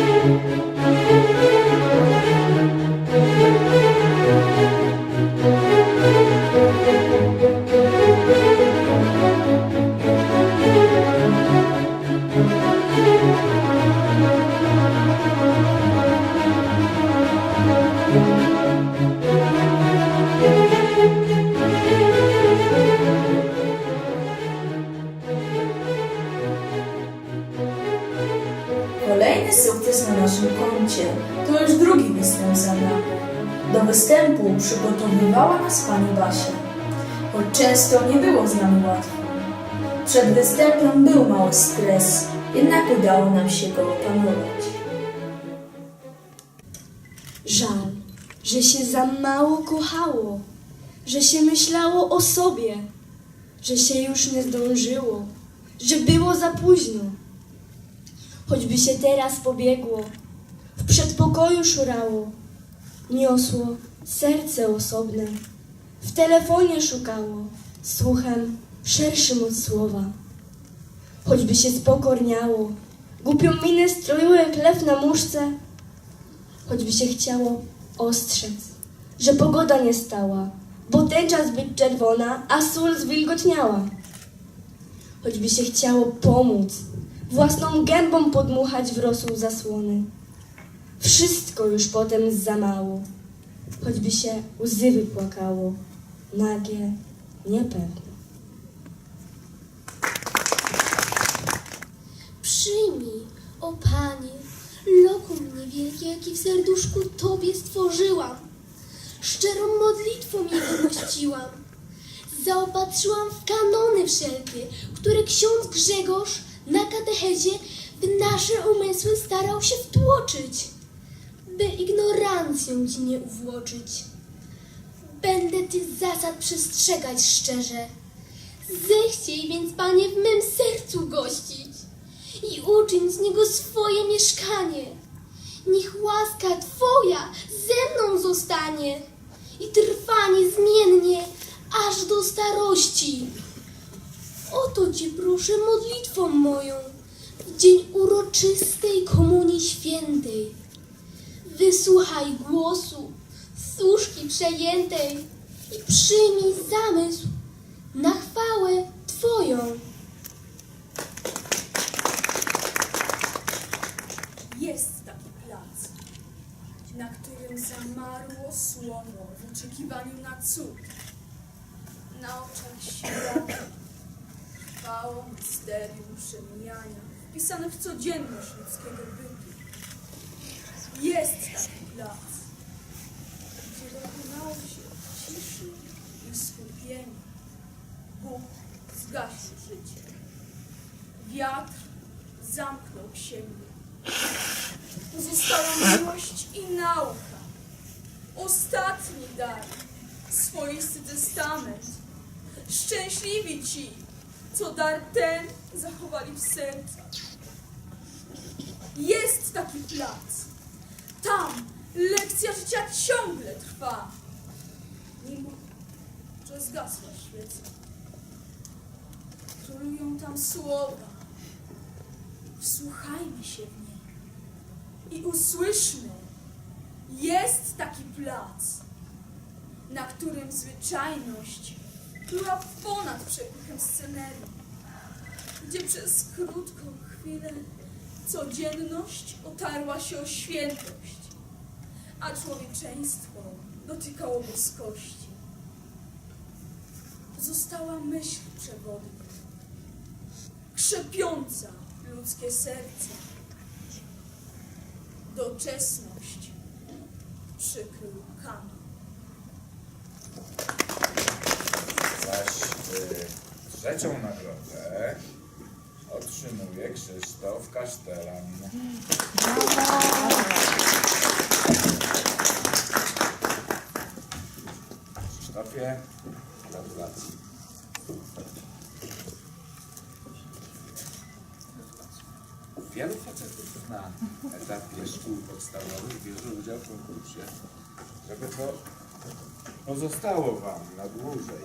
Música Kolejny sukces na naszym koncie. To już drugi występ za. Do występu przygotowywała nas pani Basia. Choć często nie było z nami łatwo. Przed występem był mały stres, jednak udało nam się go opanować. Żal, że się za mało kochało, że się myślało o sobie, że się już nie zdążyło, że było za późno. Choćby się teraz pobiegło, w przedpokoju szurało, niosło serce osobne, w telefonie szukało, słuchem szerszym od słowa. Choćby się spokorniało, głupią minę stroiło jak lew na muszce, choćby się chciało ostrzec, że pogoda nie stała, bo tęcza zbyt czerwona, a sól zwilgotniała. Choćby się chciało pomóc, własną gębą podmuchać w rosół zasłony. Wszystko już potem za mało, choćby się łzy wypłakało, nagie, niepewne. Przyjmij, o Panie, lokum niewielkie, jaki w serduszku Tobie stworzyłam. Szczerą modlitwą je wymościłam. Zaopatrzyłam w kanony wszelkie, które ksiądz Grzegorz na katechezie w nasze umysły starał się wtłoczyć, by ignorancją Ci nie uwłoczyć. Będę tych zasad przestrzegać szczerze. Zechciej więc, Panie, w mym sercu gościć i uczyń z niego swoje mieszkanie. Niech łaska Twoja ze mną zostanie i trwa niezmiennie aż do starości. O to Cię proszę modlitwą moją w dzień uroczystej Komunii Świętej. Wysłuchaj głosu służki przejętej i przyjmij zamysł na chwałę Twoją. Jest taki plac, na którym zamarło słowo w oczekiwaniu na cud. Na oczach świata trwało misterium przemijania, wpisane w codzienność ludzkiego bytu. Jest taki plac, gdzie dokonało się ciszy i skupienia. Bóg zgasił życie. Wiatr zamknął księgę. Pozostała miłość i nauka. Ostatni dar, swoisty testament. Szczęśliwi ci, co dar ten zachowali w sercach. Jest taki plac. Tam lekcja życia ciągle trwa. Mimo, że zgasła świeca. Królują tam słowa. Wsłuchajmy się w nie i usłyszmy, jest taki plac, na którym zwyczajność była ponad przepychem scenerii, gdzie przez krótką chwilę codzienność otarła się o świętość, a człowieczeństwo dotykało boskości. Została myśl przewodnia, krzepiąca ludzkie serce doczesność przykrył kanon. Trzecią nagrodę otrzymuje Krzysztof Kasztelan. Krzysztofie, gratulacje. Wielu facetów na etapie szkół podstawowych bierze udział w konkursie, żeby to pozostało Wam na dłużej.